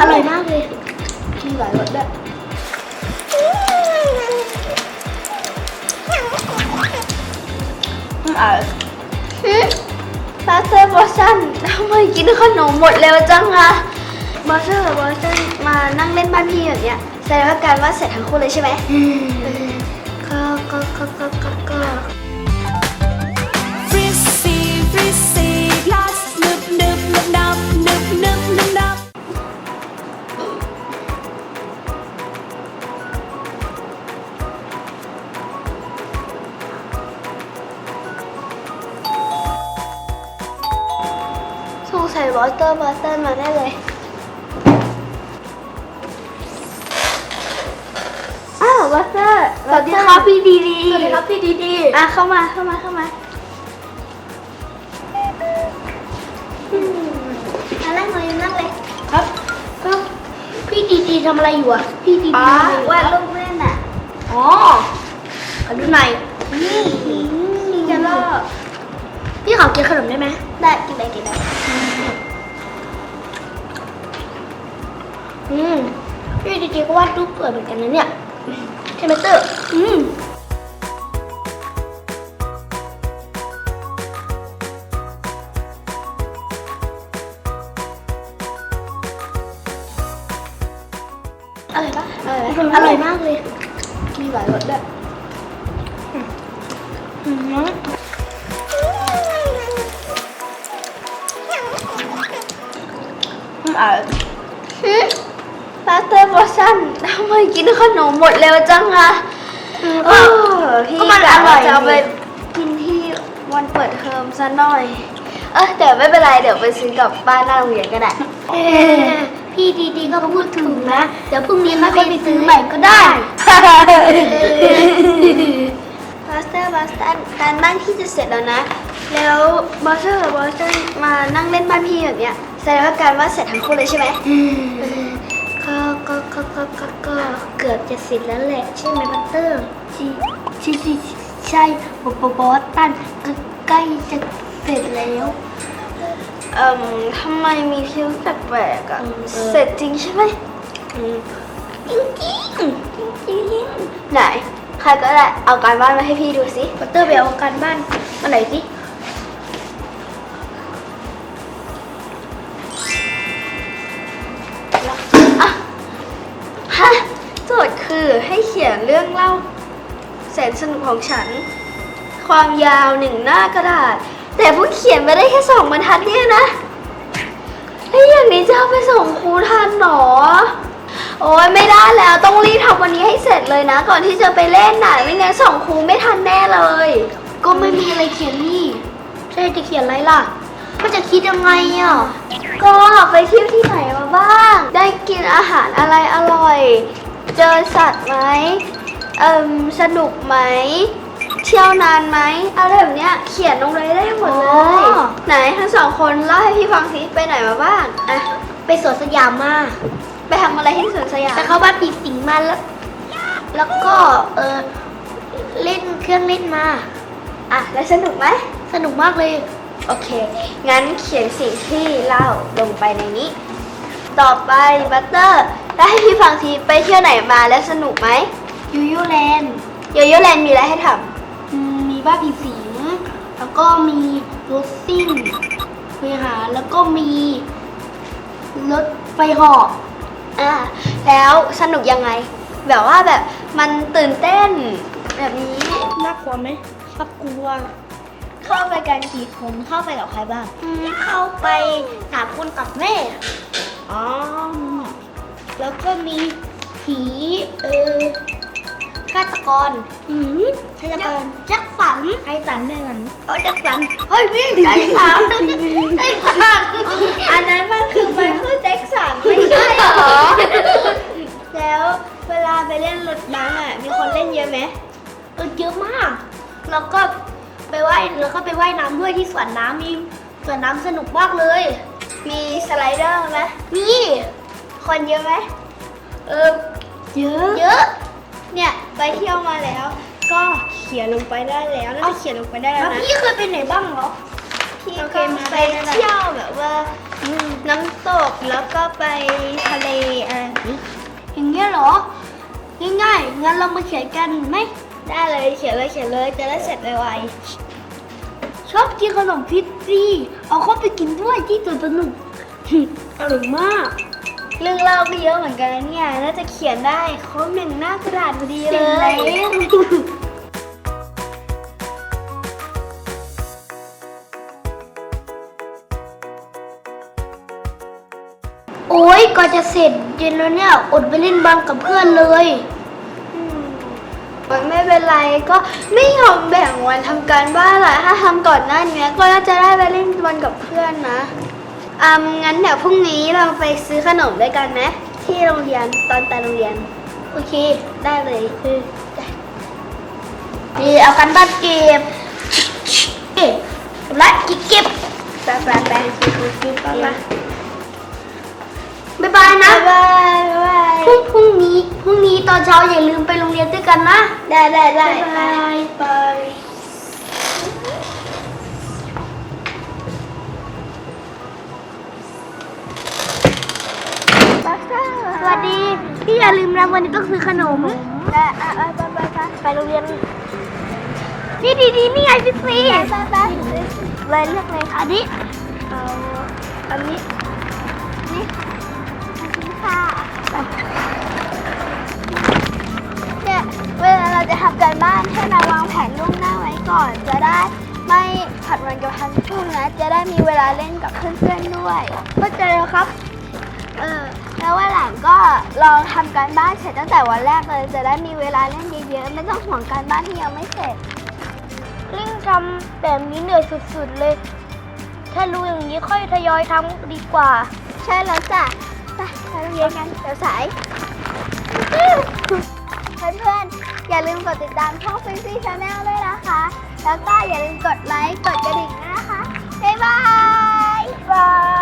อร่อยมากเลย มีหลายรสด้วยอืมอะพาสเตอร์บอสตันทำไมกินขนมหมดเร็วจังอะบอสเตอร์บอสตันมานั่งเล่นบ้านพี่แบบเนี้ยแสดงว่าการว่าดเสร็จทั้งคู่เลยใช่ไหมเออก็ก็ก็ก็ก็ สงสัยบอสเตอร์บอสตันมาแน่เลยอ้าวบอสเตอร์สวัสดีครับพี่ดีดีสวัสดีครับพี่ดีดีอะเข้ามาเข้ามาเข้ามาอืมอะนั่งเลยนั่งเลยครับก็พี่ดีดีทำอะไรอยู่อะพี่ดีดีป้าวาดรูปเล่นอะอ๋อขอดูหน่อยนี่นี่จะลอกพี่ขอกินขนมได้ไหมได้กินได้กินได้ ก็วาดรูปสวยเหมือนกันนะเนี่ยใช่ไหมเตอร์อืมอร่อยปะอร่อยไหมอร่อยมากเลย มีหลายรสด้วยอืมอืมอะพาสเตอร์บอสตันทำไมกินขนมหมดเร็วจังอะเออพี่ก็มันอร่อยจะเอาไปดีกินที่วันเปิดเทอมซะหน่อย เออแต่ไม่เป็นไรเดี๋ยวไปซื้อกลับบ้านหน้าโรงเรียนก็ได้เออพี่ดีดีก็พูดถูกนะ เดี๋ยวพรุ่งนี้ค่อยไปซื้อใหม่ก็ได้บอสเตอร์บอสตันการบ้านที่จะเสร็จแล้วนะ แล้วบอสเตอร์บอสตันมานั่งเล่นบ้านพี่แบบเนี้ยแสดงว่าการว่าดเสร็จทั้งคู่เลยใช่ไหมก็ก็ก็ก็ก็ ก็เกือบจะเสร็จแล้วแหละใช่ไหมบัตเตอร์ใช่ใช่ใช่ใช่บอบอบอสตันก็ใกล้จะเสร็จแล้วเอ่มทำไมมีพิวแปลกๆอะอืมเออเสร็จจริงใช่ไหมอืมจริงจริงจริงจริงไหนใครก็ได้เอาการบ้านมาให้พี่ดูสิบัตเตอร์ไปเอาการบ้านมาไหนสิ ขียนเรื่องเล่าแสนสนุกของฉัน ความยาวหนึ่งหน้ากระดาษ แต่เพิ่งเขียนไปได้แค่สองบรรทัดเนี่ยนะแล้วอย่างนี้จะเอาไปส่งครูทันหรอ โอ้ยไม่ได้แล้วต้องรีบทำวันนี้ให้เสร็จเลยนะ ก่อนที่จะไปเล่นน่ะไม่งั้นส่งครูไม่ทันแน่เลย ก็ไม่มีอะไรเขียนนี่ใช่จะเขียนอะไรล่ะมันจะคิดยังไงอะก็ไปเที่ยวที่ไหนมาบ้าง ได้กินอาหารอะไรอร่อย เจอสัตว์ไหมเอิมสนุกไหม เที่ยวนานไหมอะไรแบบเนี้ยเขียนลงเลยได้หมดเลย อ๋อ ไหนทั้งสองคนเล่าให้พี่ฟังสิไปไหนมาบ้างอะไปสวนสยามมา ไปทำอะไรที่สวนสยามแต่เขาบ้านปีสิงมาแล้ว แล้วก็เออเล่นเครื่องเล่นมา อะแล้วสนุกไหมสนุกมากเลย โอเค งั้นเขียนสิ่งที่เล่าลงไปในนี้ ต่อไปบัตเตอร์ ได้ให้พี่ฟังทีไปเที่ยวไหนมาแล้วสนุกไหมยูยูแลนด์โยโย่แลนด์มีอะไรให้ทอืมมีบ้านผีสิงแล้วก็มีรถซิ่งมีหาแล้วก็มีรถไฟเหาะำอ่าแล้วสนุกยังไง แบบว่าแบบมันตื่นเต้น แบบนี้น่ากลัวไหมน่ากลัว เข้าไปกันกี่คนเข้าไปกับใครบ้าง อืมเข้าไปสามคนกับแม่ อ๋อ แล้วก็มีผีเออฆาตกรอืมฆาตกรแจ็คสันไอสันด้วยกันเออแจ็คสันเฮ้ยพี่แจ็คสันไอสันอันนั้นมันคือไมเคิลแจ็คสันไม่ใช่เหรอแล้วเวลาไปเล่นรถบังอะมีคนเล่นเยอะไหมเออเยอะมากแล้วก็ไปว่ายแล้วก็ไปว่ายน้ำด้วยที่สวนน้ำมีสวนน้ำสนุกมากเลย มีสไลเดอร์ไหมนี่ คนเยอะไหมเออเยอะเยอะ เนี่ยไปเที่ยวมาแล้ว ก็เขียนลงไปได้แล้วน่าจะเขียนลงไปได้แล้แล้ววนะพี่เคยไปไหนบ้างเหรอพี่โอเคก็มาไปได้ได้เที่ยวแบบว่าน้ำตกแล้วก็ไปทะเลอะไรอย่างนี้อย่างเงี้ยเหรอง่ายๆงั้นเรามาเขียนกันไหมได้เลยเขียนเลยเขียนเลยจะได้เสร็จไวชอบกินขนมพิซซี่เอาเข้าไปกินด้วยที่สวนสนุกอร่อยมากๆ เรื่องเล่าก็เยอะเหมือนกันนะเนี่ย น่าจะเขียนได้ครบหนึ่งหน้ากระดาษพอดีเลย โอ้ยก่อจะเสร็จเย็นแล้วเนี่ย อดไปเล่นบอลกับเพื่อนเลยไม่เป็นไรก็ไม่ยอมแบ่งวันทำการบ้านละถ้าทำก่อนหน้านี้ก็น่าจะได้ไปเล่นบอลกับเพื่อนนะ อ่างั้นเดี๋ยวพรุ่งนี้เราไปซื้อขนมด้วยกันนะที่โรงเรียนตอนไปโรงเรียน โอเค ได้เลยนี่เอากันบ้านเก็บเอ๊ะและกิ๊กเก็บแปะแปะแปะซื้อซื้อซื้อไปไปบ๊ายบายนะบ๊ายบายบ๊ายบายพรุ่งพรุ่งนี้พรุ่งนี้ตอนเช้าอย่าลืมไปโรงเรียนด้วยกันนะ ได้ได้ได้บ๊ายบาย วัสดี พี่อย่าลืมนะวันนี้ต้องซื้อขนมไปไปไปไปโรงเรียน นี่ดีดีนี่ไงพี่ซีไปไปไปเลยเลือกเลยอันนี้เอาอันนี้ นี่ค่ะเนี่ยเวลาเราจะทำการบ้านให้เราวางแผนล่วงหน้าไว้ก่อน จะได้ไม่ผัดวันกับทันทุ่งนะ จะได้มีเวลาเล่นกับเพื่อนๆด้วยเข้าใจแล้วครับ เออ แล้ววันหลังก็ลองทำการบ้านเสร็จตั้งแต่วันแรกเลย จะได้มีเวลาเล่นเยอะๆ ไม่ต้องห่วงการบ้านที่ยังไม่เสร็จ ลิ่งทำแบบนี้เหนื่อยสุดๆเลย ถ้ารู้อย่างนี้ค่อยทยอยทำดีกว่า ใช่แล้วจ้ะไปไปโรงเรียนกันเดี๋ยวสาย เพื่อนๆ อย่าลืมกดติดตามช่อง Fancy Channel ด้วยนะคะ แล้วก็อย่าลืมกดไลค์ กดกระดิ่งนะคะ บ๊ายบายบาย